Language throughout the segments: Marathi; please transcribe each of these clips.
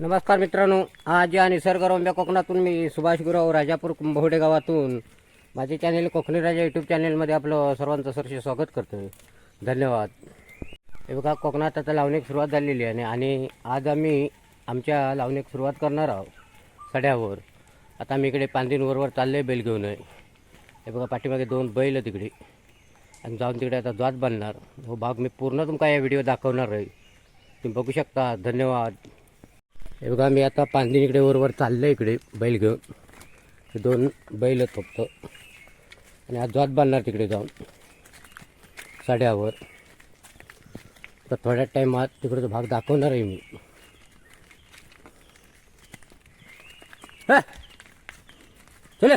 नमस्कार मित्रांनो आज या निसर्गरम्य कोकणातून मी सुभाष गुराव राजापूर कुंभवडे गावातून. माझे चॅनेल कोकणी राजा यूट्यूब चॅनेलमध्ये आपलं सर्वांचं सरसे स्वागत करतो धन्यवाद. हे बघा कोकणात आता लावणीक सुरुवात झालेली आहे आणि आज आम्ही आमच्या लावणीक सुरुवात करणार आहोत सड्यावर. आता आम्ही इकडे पांदिनवरवर चालले आहे बैल घेऊन. आहे हे बघा पाठीमागे दोन बैल आहे तिकडे. आणि जाऊन तिकडे आता द्वात बांधणार. हो भाग मी पूर्ण तुमका या व्हिडिओ दाखवणार आहे. तुम्ही बघू शकता. धन्यवाद. हे बघा मी आता पांदिन इकडे वरवर चाललं इकडे बैल घेऊन. दोन बैल आहेत फक्त. आणि आज जात बांधणार तिकडे जाऊन. साड्यावर. तर थोड्या टाईमात तिकडे तो भाग दाखवणार आहे मी. चले!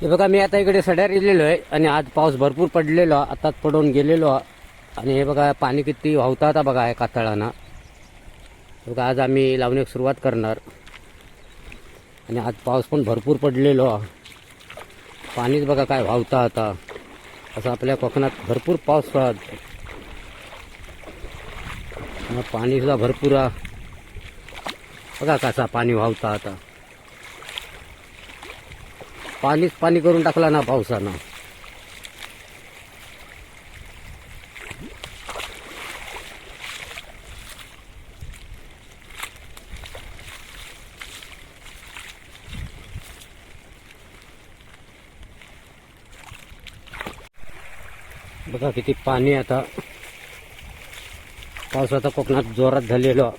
हे बघा मी आता इकडे सड्यावर येलेलो आहे. आणि आज पाऊस भरपूर पडलेलो आताच पडून गेलेलो. आहे. आणि हे बघा पाणी किती वाहता आता बघा आहे कातळाना. बघा आज आम्ही लावण्यास सुरुवात करणार. आणि आज पाऊस पण भरपूर पडलेलो. पाणीच बघा काय वाहता आता. असं आपल्या कोकणात भरपूर पाऊस पाणीसुद्धा भरपूर आहे. बघा कसा पाणी वाहता आता. पाणीच पाणी करून टाकला ना पावसानं. बघा किती पाणी आता. पाऊस आता कोकणात जोरात झालेलो.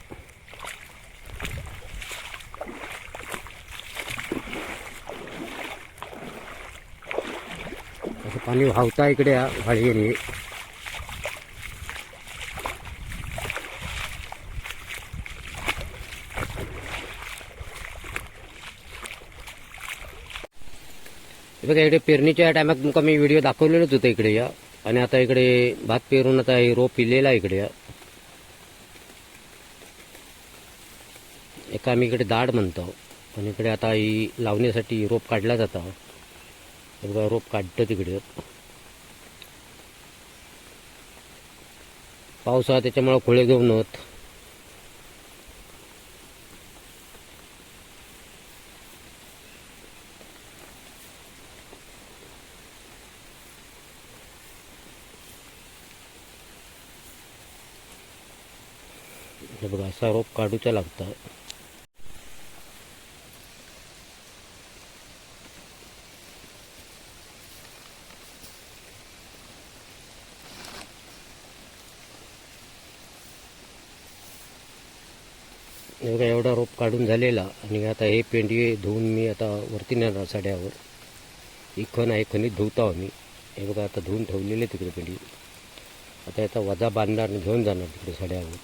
असं पाणी वाहता इकडे वाळीने बघा इकडे पेरणीच्या टायमात तुमका मी व्हिडिओ दाखवलेलोच होतो इकडे या. आणि आता इकडे भात पेरून आता हे रोप पिलेला आहे इकडे. एका आम्ही इकडे दाड म्हणतो. आणि इकडे आता ही लावण्यासाठी रोप काढला जातं. एकदा बघा रोप काढतं तिकडे. पावसा त्याच्यामुळं खोळे घेऊन होत हे बघा असा रोप काढूचा लागता एवढा एवढा रोप काढून झालेला आणि आता हे पेंडी धुवून मी आता वरती नेणार साड्यावर. ही खण आहे खणीत धुवतो आम्ही. हे बघा आता धुवून ठेवलेले तिकडे पेंडी. आता याचा वजा बांधणार आणि घेऊन जाणार तिकडे साड्यावर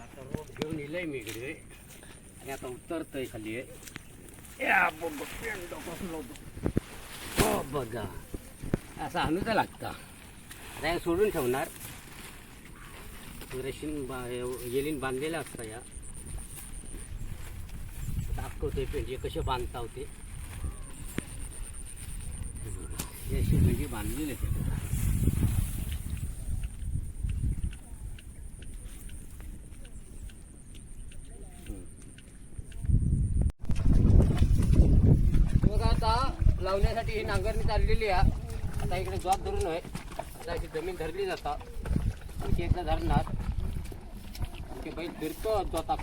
आता लय मी इकडे. आणि आता उतरतंय खाली. आहे या हो, बघा. असा आणूच लागता. आता सोडून ठेवणार. रेशीन बा येलीन बांधलेलं असतं या. दाखवते पेंडी कसे बांधता होते. रेशीन म्हणजे बांधलेले बांधलेली बघा. बघा आता लावण्यासाठी ही नांगरणी चाललेली आहे. आता इकडे जॉब धरून आहे. आता अशी जमीन धरली जाता. आणखी एकदा धरणार. आणखी बैल फिरतो स्वतः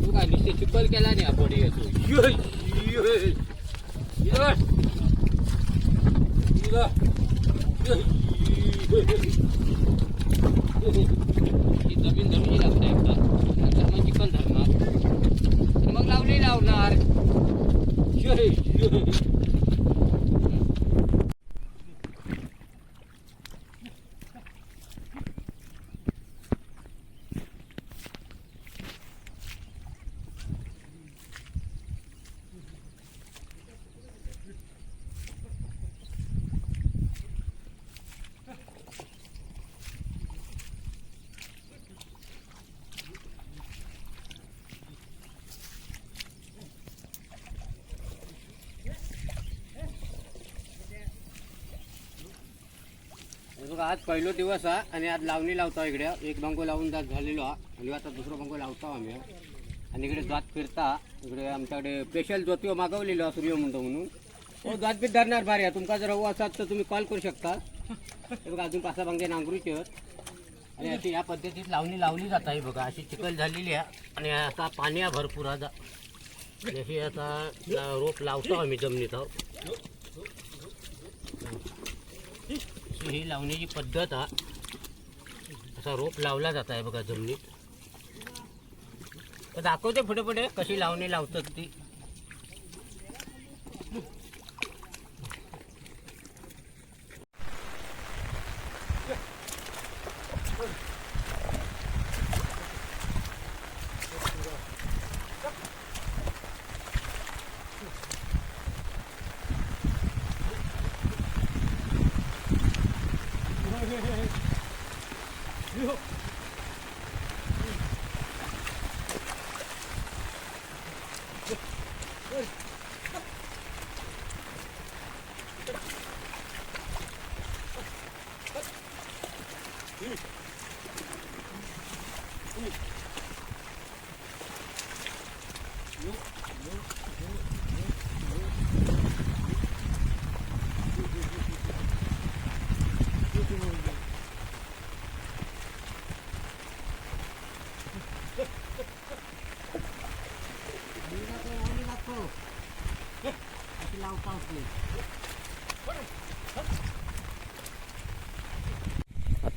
तू काय नुसते चिपल केला नाही आपण येतो जमीन धरून लागते एकदा. नंतर मग चिकन धरणार. मग लावली लावणार बघा आज पहिलो दिवस हा आणि आज लावणी लावतो इकडे. एक बंगो लावून जात झालेलो हा. आणि आता दुसरं बंगो लावतो आम्ही. आणि इकडे जात फिरता. इकडे आमच्याकडे स्पेशल ज्योतिओ मागवलेलो हा सूर्यमुंड म्हणून. हो जात बी धरणार भारी आहे. तुमका जर हवं असाल तर तुम्ही कॉल करू शकता. हे बघा अजून पाच भांगे नांगरूचे आणि अशी या पद्धतीत लावणी लावली जात आहे बघा. अशी चिखल झालेली आहे. आणि आता पाणी आहे भरपूर आता. अशी आता रोप लावतो आम्ही जमिनीत आहोत ही लावण्याची पद्धत हा. असा रोप लावला जात आहे बघा जमिनीत. तर दाखवते पुढे पुढे कशी लावणी लावतात ती.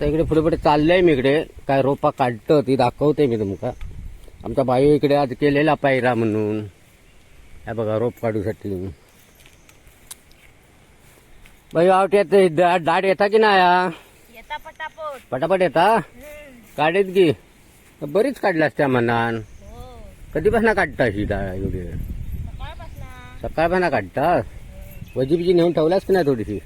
आता इकडे पुढे पुढे चाललंय मी इकडे. काय रोपा काढतं ती दाखवते मी तुमका. आमच्या बाई इकडे आज केलेला पायरा म्हणून. हे बघा रोप काढूसाठी बाई आवट येत. दाट येता की नाही हा? येता पटापट. येता? काढेत की? बरीच काढलास त्या मनान हो. कधीपासून काढता अशी डाळ एवढी सकाळपासून. काढतास वजी बिजी नेऊन ठेवलास की नाही थोडीशी?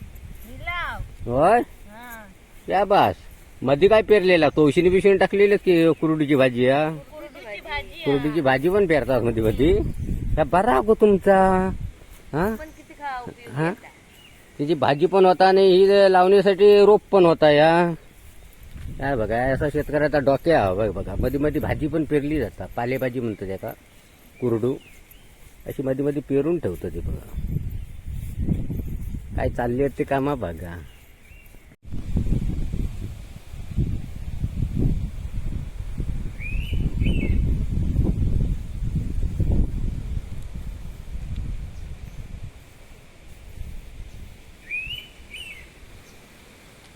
होय? हा. या बास. मध्ये काय पेरलेला? तोशिनी बिशिनी टाकलेलं की कुरुडीची भाजी हा? कुरडूची भाजी पण पेरतात मध्ये मध्ये. या बरा गो तुमचा हा? हा? तिची भाजी पण होता आणि ही लावण्यासाठी रोप पण होता या? काय बघा असा शेतकऱ्याचा डोक्या हा बघ बघा. मध्ये मध्ये भाजी पण पेरली जाता पालेभाजी म्हणतो त्याका कुरडू. अशी मध्ये मध्ये पेरून ठेवतं ते बघा. काय चालली आहेत ते कामा बघा.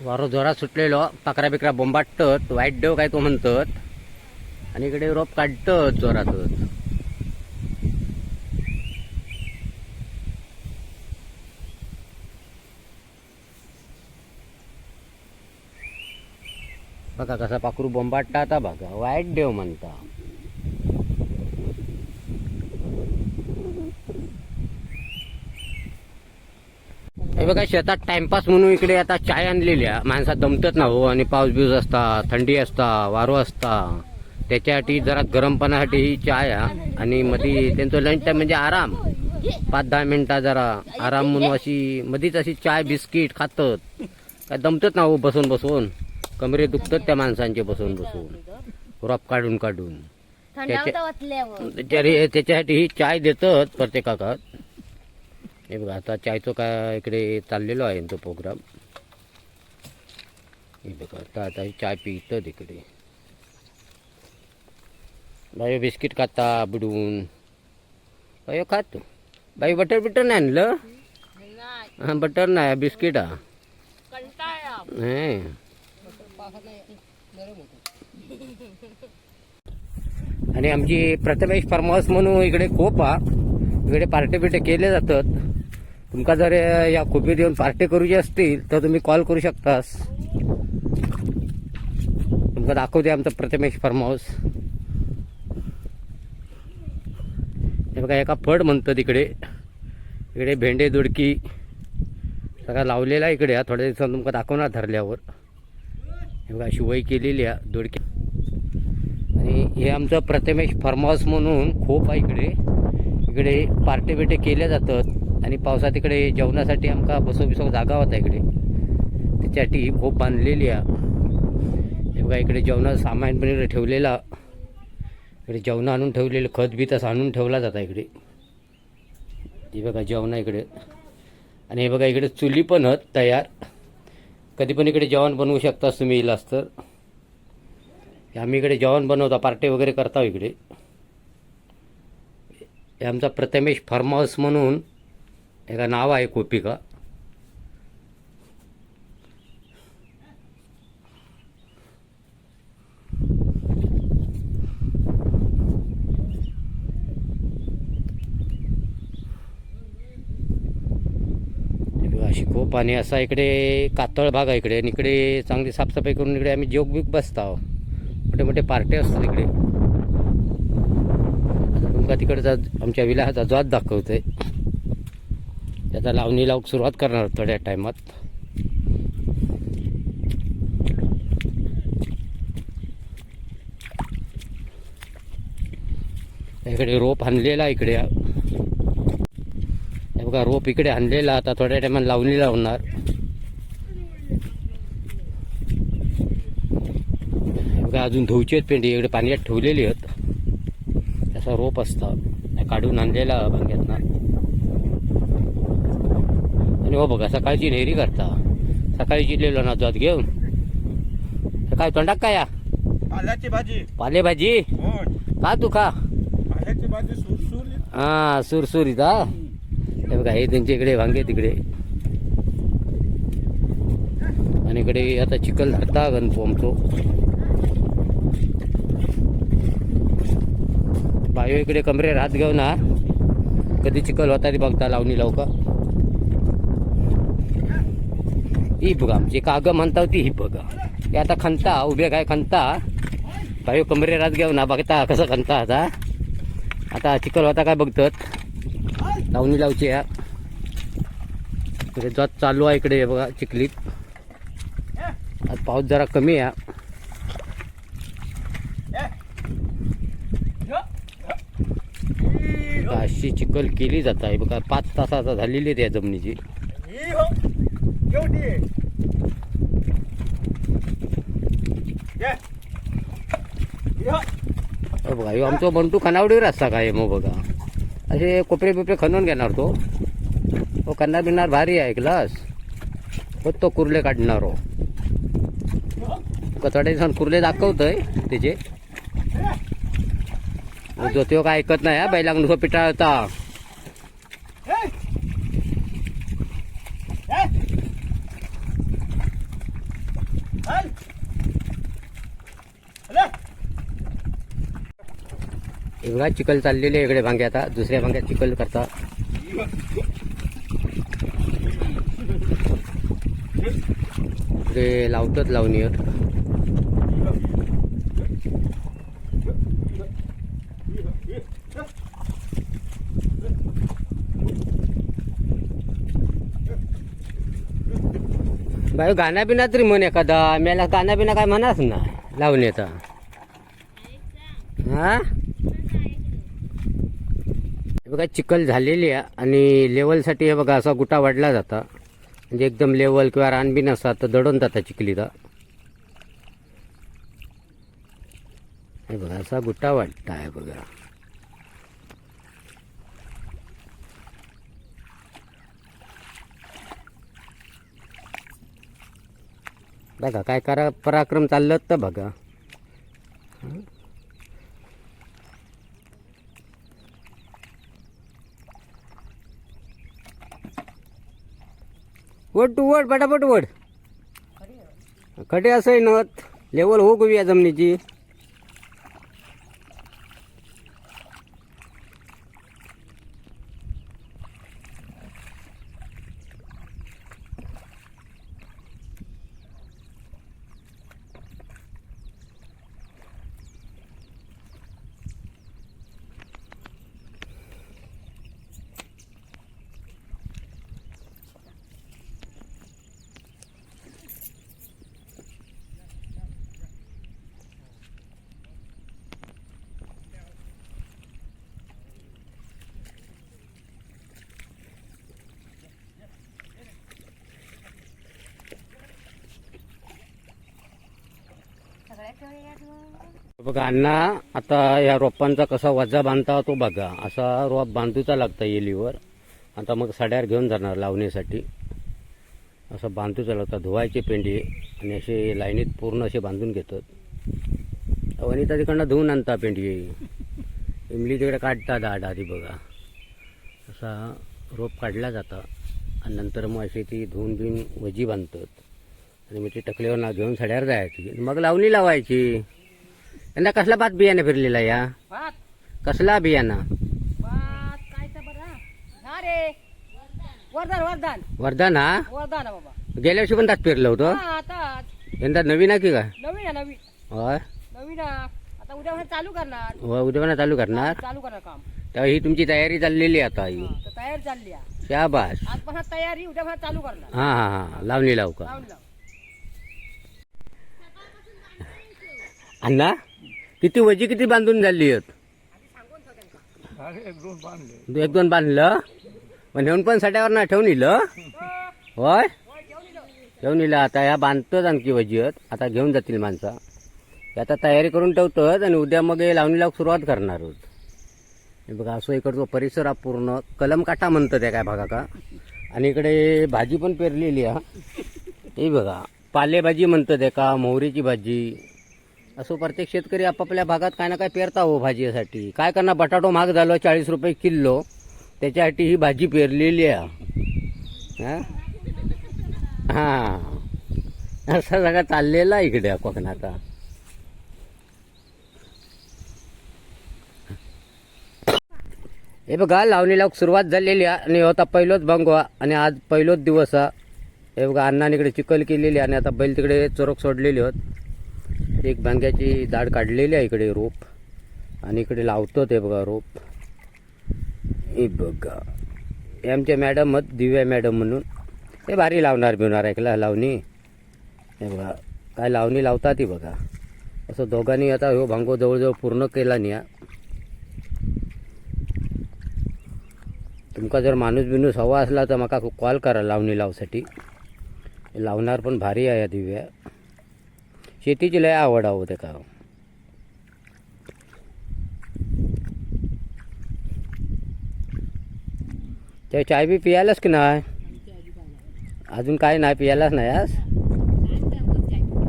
वारो जोरात सुटलेलो पाकरा बिकरा बोंबाटत वाईट देव काय तो म्हणतात. आणि इकडे रोप काढतात जोरातच. बघा कसा पाखरू बोंबाटता आता बघा वाईट देव म्हणता. हे बघा शेतात टाइमपास म्हणून इकडे आता चाय आणलेली आहे. माणसात दमतच ना हो आणि पाऊस बिऊस असता थंडी असता वारो असता. त्याच्यासाठी जरा गरमपणासाठी ही चाय आणि मध्ये त्यांचं लंच टाइम म्हणजे आराम. पाच दहा मिनिटं जरा आराम म्हणून अशी मधीच अशी चाय बिस्किट खातात. काय दमतच ना हो बसून बसून. कमरे दुखतात त्या माणसांचे बसून बसून. रॉप काढून काढून. त्याच्यासाठी ही चाय देतात प्रत्येकाकात हे बघा आता चायचं काय इकडे चाललेलो आहे तो प्रोग्राम हे बघा आता आता चाय पितात इकडे बाई बिस्किट खाता बुडवून. बाई खात. बाई बटर बिटर नाही आणलं? हां बटर नाही बिस्किट हा. आणि आमची प्रथमेश फार्म हाऊस म्हणून इकडे खूप हा इकडे पार्टी बिर्टी केले जातात. तुमका जर या खोपीत येऊन पार्टी करूची असतील तर तुम्ही कॉल करू शकतास. तुमका दाखवते आमचं प्रथमेश फार्म हाऊस. हे बघा एका फड म्हणतात तिकडे इकडे भेंडे दुडकी सगळा लावलेला आहे इकडे हा थोड्या दिवसांत तुमका दाखवणार धरल्यावर. हे बघा अशी वय केलेली आहे दोडकी. आणि हे आमचं प्रथमेश फार्म हाऊस म्हणून खूप आहे इकडे. इकडे पार्टी बिटे केल्या जातात. आणि पावसात इकडे जेवणासाठी आमका बसो बिसो जागा होता इकडे. त्याच्यासाठी ही बांधलेली आहे. हे बघा इकडे जेवणाचं सामान पण इकडे ठेवलेलं इकडे जेवणं आणून ठेवलेलं खत बी तसं आणून ठेवला जाता इकडे. हे बघा जेवण इकडे. आणि हे बघा इकडे चुली पण आहेत तयार. कधी पण इकडे जेवण बनवू शकतास तुम्ही इलास तर. आम्ही इकडे जेवण बनवतो पार्टी वगैरे करता इकडे. हे आमचा प्रथमेश फार्म हाऊस म्हणून एका नाव आहे कोपिका अशी खूप आणि असा इकडे कातळ भाग आहे इकडे आणि इकडे चांगली साफसफाई करून इकडे आम्ही जोग बिग बसतो मोठे मोठे पार्टे असतात इकडे तुमका तिकडचा आमच्या विलाहाचा जात दाखवतोय त्याचा लावणी लावूक सुरुवात करणार थोड्या टायमात. इकडे रोप आणलेला इकडे. हे बघा रोप इकडे आणलेला. आता थोड्या टायमात लावणी लावणार. बघा अजून धुवची आहेत पेंडी. इकडे पाण्यात ठेवलेली आहेत. त्याचा रोप असता. हे काढून आणलेला भांग्यातनं. आणि हो बघा सकाळची नेहरी करता. सकाळी चिरलेलो ना जात घेऊन. काय तोंडाक काय या? पाल्याची भाजी. पालेभाजी? का तू खा? पाल्याची भाजी सुरसुरीत हा सुरसुरीत हा हे बघा हे त्यांच्या इकडे वांगे तिकडे. आणि इकडे आता चिखल धरता गणपोमचो बायो इकडे कमरे रात घेऊ ना कधी चिखल होता ती बघता लावणी लावू का ही बघा आमची काग म्हणता होती ही बघा हे आता खंता उभे काय खंता? बायो हो, कमरे रात घेऊ ना बघता कसं खंता आता? आता चिखल होता काय बघतात? लावणी लावची या इकडे जात चालू आहे इकडे बघा चिखलीत. आज पाऊस जरा कमी आहे. अशी चिखल केली जात आहे. बघा पाच तासाचा झालेली आहे त्या जमिनीची. केवढी आहे? ये. बघा ह्यो आमचो बंटू खानावडीवर असता काय मग बघा. असे कोपरे बिपरे खणून घेणार तो. तो करणार बिणार भारी आहे ग्लास हो तो कुर्ले काढणार हो. थोड्या दिवसांनी कुर्ले दाखवतोय त्याचे. जो तो काय ऐकत नाही हा? बैलांग नुसतं पिटाळता हे. हे. चल. अरे. हे बघा चिखल चाललेली आहे इकडे भांगे आता. दुसऱ्या भांग्यात चिखल करता. इकडे लावतात लावणीवर. बाई गाणं बिना तरी म्हण एखादा. मेला गाणं बिना काय म्हणाच ना लावण्याचा हा? बघा चिखल झालेली आहे आणि लेवलसाठी हे बघा असा गुटा वाढला जाता. म्हणजे एकदम लेवल किंवा रानबीन असा तर दडून जाता चिखलीचा हे बघा असा गुटा वाटता आहे बघा. बघा काय करा पराक्रम चाललं तर बघा. वड तू वड पटापट वड खडे असं नत लेवल हो गोवी या जमिनीची बघा अण्णा आता या रोपांचा कसा वजा बांधता तो बघा. असा रोप बांधूचा लागता येलीवर. आता मग साड्यावर घेऊन जाणार लावण्यासाठी असं बांधूचा लागता धुवायचे पेंडी आणि असे लाईनीत पूर्ण असे बांधून घेतात. वनिता तिकडनं धुवून आणता पेंडी. इमली तिकडे काढता दाड आधी बघा. असा रोप काढला जाता. आणि नंतर मग अशी ती धुवून बिवून वजी बांधतात. आणि मग ती टकलीवर ना घेऊन साड्यावर जायची. मग लावणी लावायची. यंदा कसला भात बियाणं फिरलेला या? कसला बियाणं? हा वरदान हा? वरदान आहे बाबा. गेल्या वर्षी पण भात पेरलं होतं? हा यंदा नवीन आहे की काय? नवीन आहे नवीन. होय? उद्या आपण चालू करणार. होय उद्या चालू करणार? चालू करणार काम. तेव्हा ही तुमची तयारी चाललेली आता ही. तयारी चालली शाबास. पण तयारी उद्या पण चालू करणार. हा हा हा. लावणी लावू का लावून लाव अण्णा किती वजी किती बांधून झाली आहेत? एक दोन बांधलं. पण नेऊन पण साड्यावर ना ठेवून इलं होय? ठेवून इलं आता ह्या बांधतोच आणखी वजी आहेत. आता घेऊन जातील माणसं. आता तयारी करून ठेवतोच आणि उद्या मग हे लावणी लावून सुरुवात करणार आहोत. हे बघा असं इकडचा परिसर हा पूर्ण कलमकाटा म्हणतं त्या काय बघा का? आणि इकडे भाजी पण पेरलेली आहे. हे बघा पालेभाजी म्हणतं त्या का? मोहरीची भाजी. असं प्रत्येक शेतकरी आपापल्या भागात काय ना काय पेरता हो भाजीसाठी. काय करणार? बटाटो महाग झालो चाळीस रुपये किलो. त्याच्यासाठी ही भाजी पेरलेली आहे. हा? असा सगळा चाललेला आहे इकडे कोकणाचा. हे बघा लावणीला सुरुवात झालेली आहे आणि होता पहिलोच बंगवा आणि आज पहिलोच दिवस हा. हे बघा अण्णाने इकडे चिखल केलेली आहे आणि आता बैल तिकडे चोरक सोडलेली होत. एक भांग्याची दाढ काढलेली आहे इकडे रोप. आणि इकडे लावतो ते बघा रोप. हे बघा. हे आमच्या मॅडम आहेत दिव्या मॅडम म्हणून. हे भारी लावणार बिवणार ऐकला लावणी? हे बघा. काय लावणी लावतात ती बघा. असं दोघांनी आता हो भांगो जवळजवळ पूर्ण केला नाही तुमका जर माणूस बिनूस हवा असला तर मला कॉल करा लावणी लावसाठी. लावणार पण भारी आहे या दिव्या. शेतीची लय आवड आहो ते का ते चाय बी पियालाच की नाही? अजून काय नाही पियालाच नाही आज?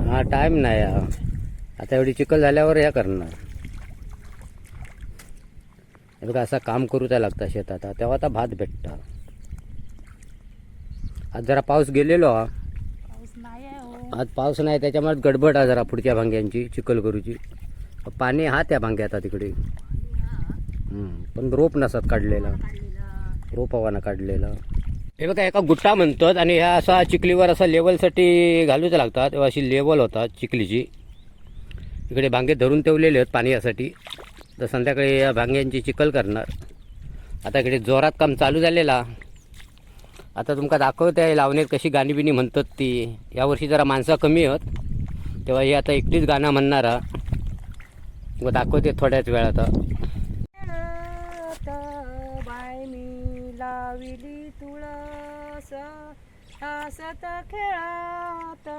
हा टाईम नाही आता एवढी चिखल झाल्यावर या करणार. हे बघा असं काम करू त्या लागतं शेतात. तेव्हा आता भात भेटता. आज जरा पाऊस गेलेलो. हा आज पाऊस नाही त्याच्यामुळे गडबड आहे जरा पुढच्या भांग्यांची चिखल करूची पाणी हा त्या भांग्यात आता तिकडे. पण रोप नसत काढलेला. रोप हवाना काढलेला. हे बघा एका गुट्टा म्हणतात आणि ह्या असा चिखलीवर असा लेवलसाठी घालूच लागतात. तेव्हा अशी लेवल होतात चिखलीची. इकडे भांगे धरून ठेवलेले आहेत पाणी यासाठी. तर संध्याकाळी या भांग्यांची चिखल करणार. आता इकडे जोरात काम चालू झालेला. आता तुमका दाखवते आहे लावणीत कशी गाणी बिणी म्हणतात ती. यावर्षी जरा माणसं कमी आहेत. तेव्हा हे आता एकटीच गाणं म्हणणार व मग दाखवते थोड्याच वेळात बाय मी लाविली तुळस. हसत खेळात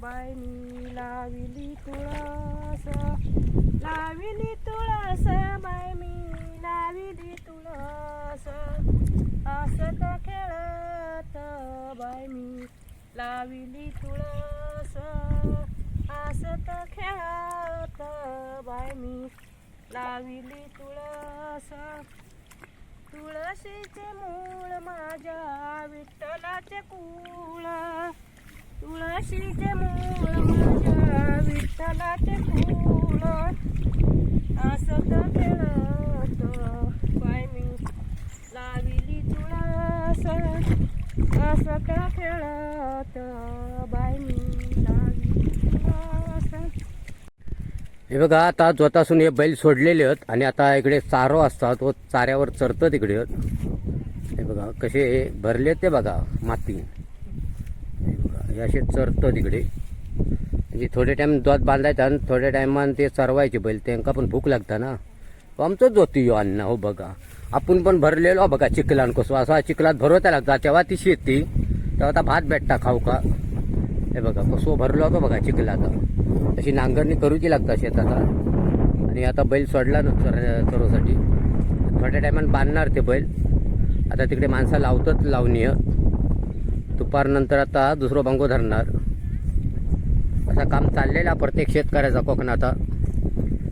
बाय मी लाविली तुळस. लाविली तुळस बाय मी लाविली तुळस. हसत खेळत बाय मी? लाविली तुळस. हसत खेळत बाय मी? लाविली तुळस. तुळशीचे मूळ माझ्या विठ्ठलाचे कुळ. तुळशीचे मूळ माझ्या विठ्ठलाचे कुळ. असत खेळत बाय मी लाविली तुळस का खेळत बाय मी हे बघा आता जोतासून हे बैल सोडलेले आहेत आणि आता इकडे चारो असतात व चाऱ्यावर चरतं तिकडे हे बघा कसे भरले ते बघा माती. हे बघा हे असे चरतं तिकडे म्हणजे थोडे टाईम जोत बांधायचा आणि थोड्या टायमान ते चरवायचे बैल त्यांना पण भूक लागता ना. आमचं जोती यो अन्न हो बघा. आपण पण भरलेलो बघा चिखलान कसो असा चिखलात भरवता लागता. तेव्हा ती शेती तेव्हा आता भात भेटता खाऊ का? हे बघा कसो भरलो होतो बघा चिखलात. अशी नांगरणी करूची लागता शेताला. आणि आता बैल सोडला ना चर चरोसाठी. थोड्या टायमात बांधणार ते बैल. आता तिकडे माणसं लावतात लावणीय. दुपारनंतर आता दुसरं बांगो धरणार. असा काम चाललेला प्रत्येक शेतकऱ्याचा कोकणाचा.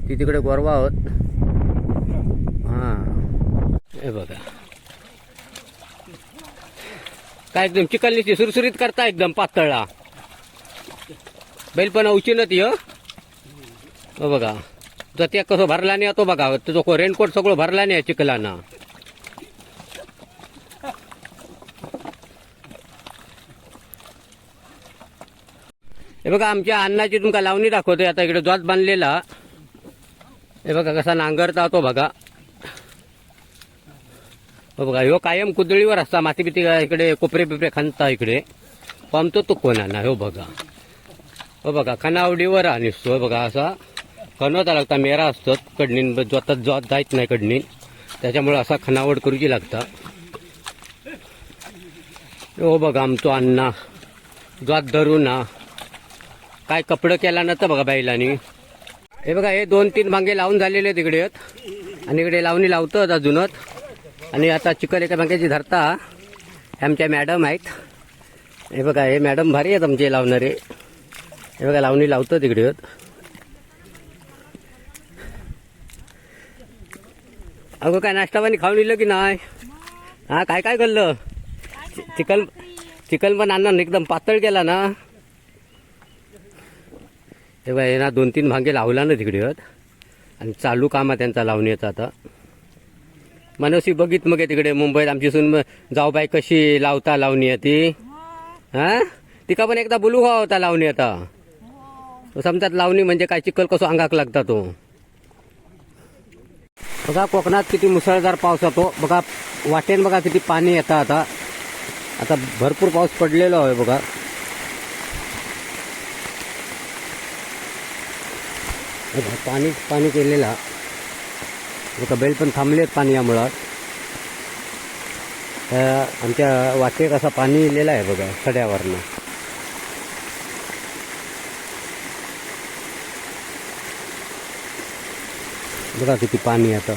ती तिकडे गोरवा आहोत हां. हे बघा. काय एकदम चिकलनीची सुरसुरीत करता एकदम पातळला बैल पण उचिनत य हो बघा. तर ते कसं भरला नाही तो बघा. तुझं रेनकोट सगळं भरला नाही चिखलानं. हे बघा आमच्या अन्नाची तुमका लावणी दाखवतोय. आता इकडे ज्वात बांधलेला. हे बघा कसा नांगरता तो बघा. बघा ह्यो कायम कुदळीवर असता माती बिती इकडे कोपरे बिपरे खणता इकडे. पामतो तो कोणाना हो बघा. हो बघा खनावडीवर निसतो हो बघा असा खणवता लागता मेरा असतो कडणीन जोतात जोत जायच नाही कडणीन त्याच्यामुळे असा खनावड करूची लागता. हो बघा आमचो अण्णा जोत धरू ना काय कपडं केला नव्हतं बघा बैलांनी हे बघा हे दोन तीन भांगे लावून झालेले तिकडे आहेत आणि इकडे लावणी लावतं अजूनच. आणि आता चिखल एका भांग्याची धरता. हे आमच्या मॅडम आहेत. हे बघा हे मॅडम भारी आहेत आमचे लावणारे. हे बघा लावणी लावतं तिकडे होत अगं काय नाश्ता पाणी खाऊन येलं की नाही? हा काय काय करलं चि- चिकन चिकन पण आणणार एकदम पातळ केला ना. हे बघा हे ना दोन तीन भांगे लावला ना तिकडे. होत आणि चालू काम आहे त्यांचा लावण्याचा आता. मनसी बघित मग तिकडे मुंबईत आमची सून जाऊ बाई कशी लावता लावणी आहे ती. हा? तिका पण एकदा बोलू हवा होता लावणी आता. समजात लावणी म्हणजे काय चिखल कसं अंगाक लागता तो. बघा कोकणात किती मुसळधार पाऊस येतो. बघा वाटेन बघा किती पाणी येतं आता. आता भरपूर पाऊस पडलेला आहे बघा. बघा, पाणी पाणी केलेला. बघा बैल पण आहेत पाणी यामुळं तर आमच्या वाटेत असा पाणी इलेलं आहे बघा सड्यावरनं. बघा किती पाणी आता.